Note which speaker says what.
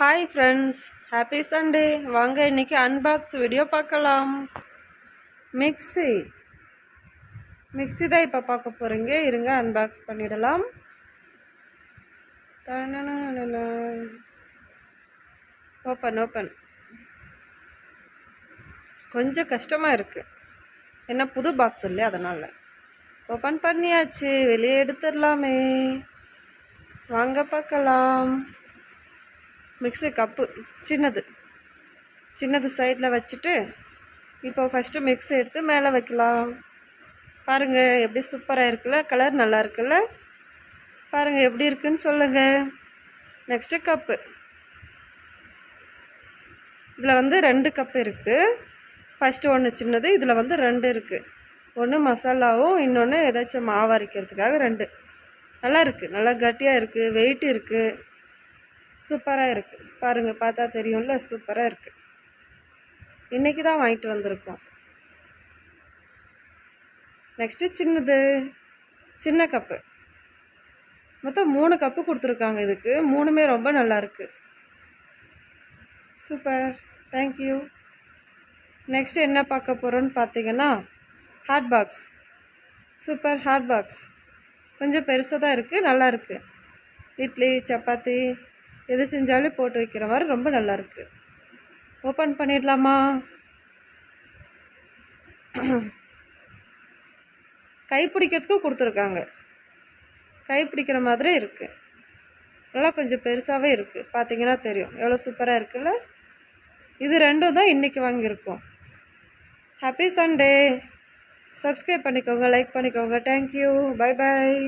Speaker 1: Hi friends happy Sunday வாங்க இன்னைக்கு unbox video பார்க்கலாம். மிக்ஸி மிக்ஸி தான் இப்போ பார்க்க போகிறீங்க இருங்க அன்பாக்ஸ் பண்ணிடலாம். ஓப்பன் ஓப்பன் கொஞ்சம் கஷ்டமாக இருக்குது என்ன புது பாக்ஸ் இல்லையா அதனால். ஓப்பன் பண்ணியாச்சு. வெளியே எடுத்துடலாமே. வாங்க பார்க்கலாம். மிக்ஸி கப்பு சின்னது. சின்னது சைடில் வச்சுட்டு இப்போ ஃபஸ்ட்டு மிக்ஸி எடுத்து மேலே வைக்கலாம். பாருங்கள் எப்படி சூப்பராக இருக்குல்ல கலர் நல்லா இருக்குல்ல? பாருங்கள் எப்படி இருக்குன்னு சொல்லுங்கள் நெக்ஸ்ட்டு கப்பு இதில் வந்து ரெண்டு கப்பு இருக்குது ஃபஸ்ட்டு ஒன்று சின்னது இதில் வந்து ரெண்டு இருக்குது ஒன்று மசாலாவும் இன்னொன்று ஏதாச்சும் மாவு அரைக்கிறதுக்காக ரெண்டு. நல்லா இருக்குது நல்லா கட்டியாக இருக்குது வெயிட் இருக்குது சூப்பராக இருக்குது பாருங்கள் பார்த்தா தெரியும்ல சூப்பராக இருக்குது இன்றைக்கி தான் வாங்கிட்டு வந்திருக்கோம். நெக்ஸ்ட்டு சின்னது சின்ன கப்பு மொத்தம் மூணு கப்பு கொடுத்துருக்காங்க இதுக்கு. மூணுமே ரொம்ப நல்லாயிருக்கு சூப்பர் தேங்க்யூ நெக்ஸ்ட் என்ன பார்க்க போகிறோன்னு பார்த்தீங்கன்னா hot box super hot box கொஞ்சம் பெருசாக தான் இருக்குது நல்லா இருக்குது இட்லி சப்பாத்தி எது செஞ்சாலும் போட்டு வைக்கிற மாதிரி ரொம்ப நல்லாயிருக்கு. ஓப்பன் பண்ணிடலாமா? கை பிடிக்கிறதுக்கும் கொடுத்துருக்காங்க. கை பிடிக்கிற மாதிரி இருக்குது நல்லா கொஞ்சம் பெருசாகவே இருக்குது பார்த்தீங்கன்னா தெரியும். எவ்வளோ சூப்பராக இருக்குல்ல? இது ரெண்டும் தான் இன்றைக்கி வாங்கியிருக்கோம். ஹாப்பி சண்டே சப்ஸ்கிரைப் பண்ணிக்கோங்க லைக் பண்ணிக்கோங்க. Thank you bye bye